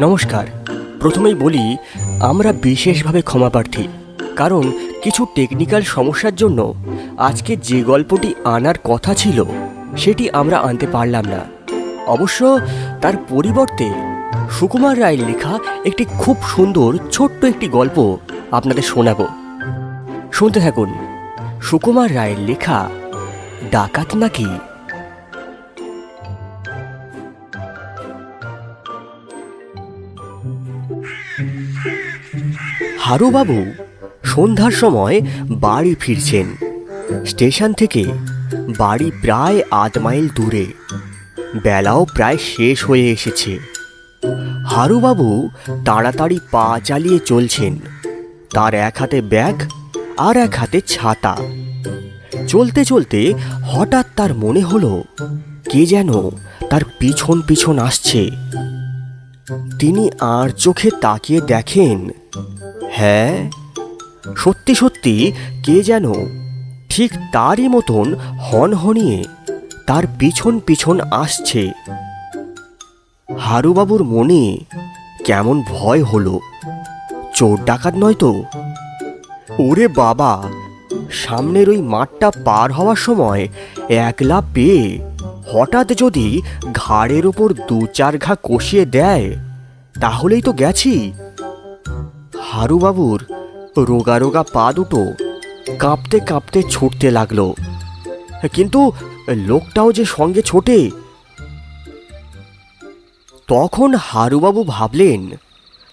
নমস্কার। প্রথমেই বলি, আমরা বিশেষভাবে ক্ষমা প্রার্থী কারণ কিছু টেকনিক্যাল সমস্যার জন্য আজকে যে গল্পটি আনার কথা ছিল, সেটি আমরা আনতে পারলাম না। অবশ্য তার পরিবর্তে সুকুমার রায়ের লেখা একটি খুব সুন্দর ছোট্ট একটি গল্প আপনাদের শোনাবো। শুনতে থাকুন, সুকুমার রায়ের লেখা, ডাকাত নাকি? হারুবাবু সন্ধ্যার সময় বাড়ি ফিরছেন। স্টেশন থেকে বাড়ি প্রায় আধ মাইল দূরে। বেলাও প্রায় শেষ হয়ে এসেছে। হারুবাবু তাড়াতাড়ি পা চালিয়ে চলছেন। তার এক হাতে ব্যাগ আর এক হাতে ছাতা। চলতে চলতে হঠাৎ তার মনে হলো, কে যেন তার পিছন পিছন আসছে। তিনি আর চোখে তাকিয়ে দেখেন হ্যাঁ? সত্যি সত্যি, কে যেন ঠিক তারই মতন হনহনিয়ে তার পিছন পিছন আসছে। হারুবাবুর মনে কেমন ভয় হলো। চোর ডাকাত নয় তো? ওরে বাবা, সামনের ওই মাঠটা পার হওয়ার সময় একলা পেয়ে হঠাৎ যদি ঘাড়ের ওপর দু চার ঘা কষিয়ে দেয়, তাহলেই তো গেছি। হারুবাবুর রোগা রোগা পা দুটো কাঁপতে কাঁপতে ছুটতে লাগল। কিন্তু লোকটাও যে সঙ্গে ছোটে। তখন হারুবাবু ভাবলেন,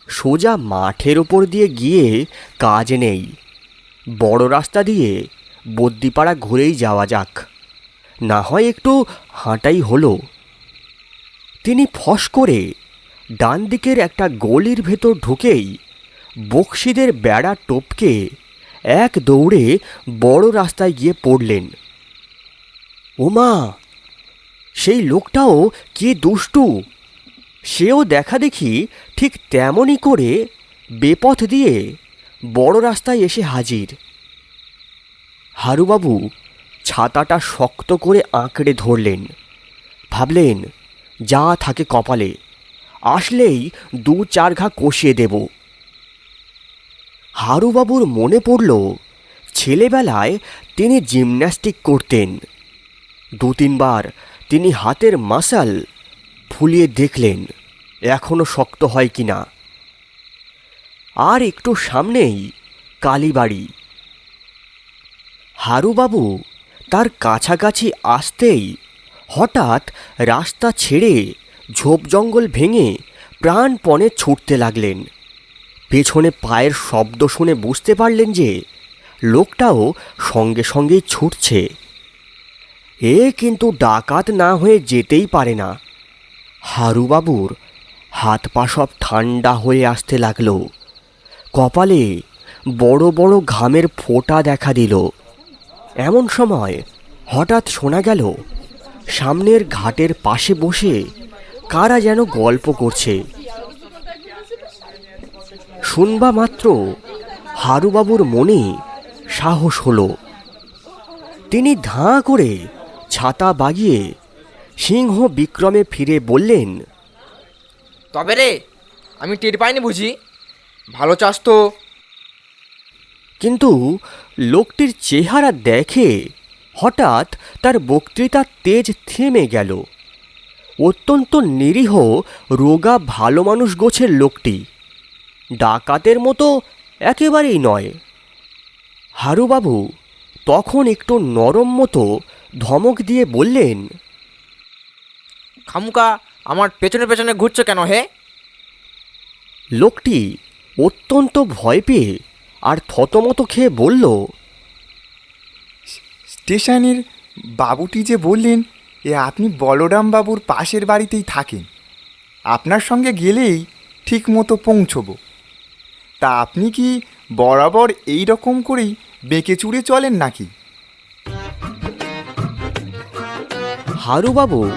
সোজা মাঠের ওপর দিয়ে গিয়ে কাজ নেই। বড় রাস্তা দিয়ে বদ্যিপাড়া ঘুরেই যাওয়া যাক। না হয় একটু হাঁটাই হলো। তিনি ফস করে ডান দিকের একটা গলির ভেতর ঢুকেই বক্সিদের বেড়া টপকে এক দৌড়ে বড় রাস্তায় গিয়ে পড়লেন। ওমা, সেই লোকটাও কি দুষ্টু। সেও দেখা দেখি ঠিক তেমনই করে বেপথ দিয়ে বড় রাস্তায় এসে হাজির। হারুবাবু ছাতাটা শক্ত করে আঁকড়ে ধরলেন। ভাবলেন, যা থাকে কপালে, আসলেই দু চার ঘা কষিয়ে দেব। হারুবাবুর মনে পড়ল, ছেলেবেলায় তিনি জিমন্যাস্টিক করতেন। দু তিনবার তিনি হাতের মাসাল ফুলিয়ে দেখলেন এখনও শক্ত হয় কি না আর একটু সামনেই কালীবাড়ি। হারুবাবু তার কাছাকাছি আসতেই হঠাৎ রাস্তা ছেড়ে ঝোপ জঙ্গল ভেঙে প্রাণপণে ছুটতে লাগলেন। পেছনে পায়ের শব্দ শুনে বুঝতে পারলেন যে লোকটাও সঙ্গে সঙ্গেই ছুটছে। এ কিন্তু ডাকাত না হয়ে যেতেই পারে না। হারুবাবুর হাত পা সব ঠান্ডা হয়ে আসতে লাগল। কপালে বড় বড় ঘামের ফোঁটা দেখা দিল। এমন সময় হঠাৎ শোনা গেল, সামনের ঘাটের পাশে বসে কারা যেন গল্প করছে। শুনবা মাত্র হারুবাবুর মনে সাহস হলো। তিনি ধাঁ করে ছাতা বাগিয়ে সিংহ বিক্রমে ফিরে বললেন তবে রে আমি টের পাইনি বুঝি। ভালো চাস তো। কিন্তু লোকটির চেহারা দেখে হঠাৎ তার বক্তৃতার তেজ থেমে গেল। অত্যন্ত নিরীহ রোগা ভালো মানুষ গোছের লোকটি। ডাকাতের মতো একেবারেই নয়। হারুবাবু তখন একটু নরম মতো ধমক দিয়ে বললেন খামুকা আমার পেছনে পেছনে ঘুরছো কেন হে? লোকটি অত্যন্ত ভয় পেয়ে আর থতমত খেয়ে বলল স্টেশনের বাবুটি যে বললেন এ আপনি বলরাম বাবুর পাশের বাড়িতেই থাকেন। আপনার সঙ্গে গেলেই ঠিক মতো পৌঁছবো। তা আপনি কি বরাবর এই রকম করেই বেঁকে চুড়ে চলেন নাকি? হারুবাবু,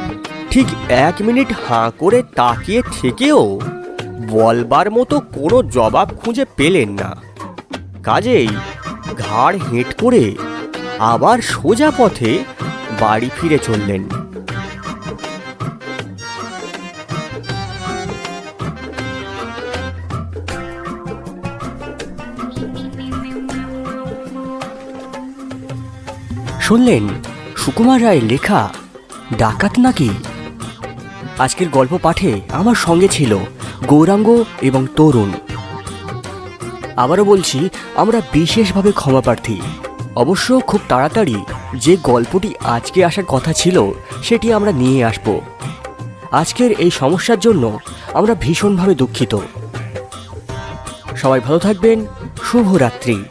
ঠিক এক মিনিট হাঁ করে তাকিয়ে থেকেও বলবার মতো কোনো জবাব খুঁজে পেলেন না। কাজেই ঘাড় হেঁট করে আবার সোজা পথে বাড়ি ফিরে চললেন। শুনলেন সুকুমার রায়ের লেখা ডাকাত নাকি? আজকের গল্প পাঠে আমার সঙ্গে ছিল গৌরাঙ্গ এবং তরুণ। আবারও বলছি, আমরা বিশেষভাবে ক্ষমা প্রার্থী। অবশ্য খুব তাড়াতাড়ি যে গল্পটি আজকে আসার কথা ছিল, সেটি আমরা নিয়ে আসব। আজকের এই সমস্যার জন্য আমরা ভীষণভাবে দুঃখিত। সবাই ভালো থাকবেন। শুভরাত্রি।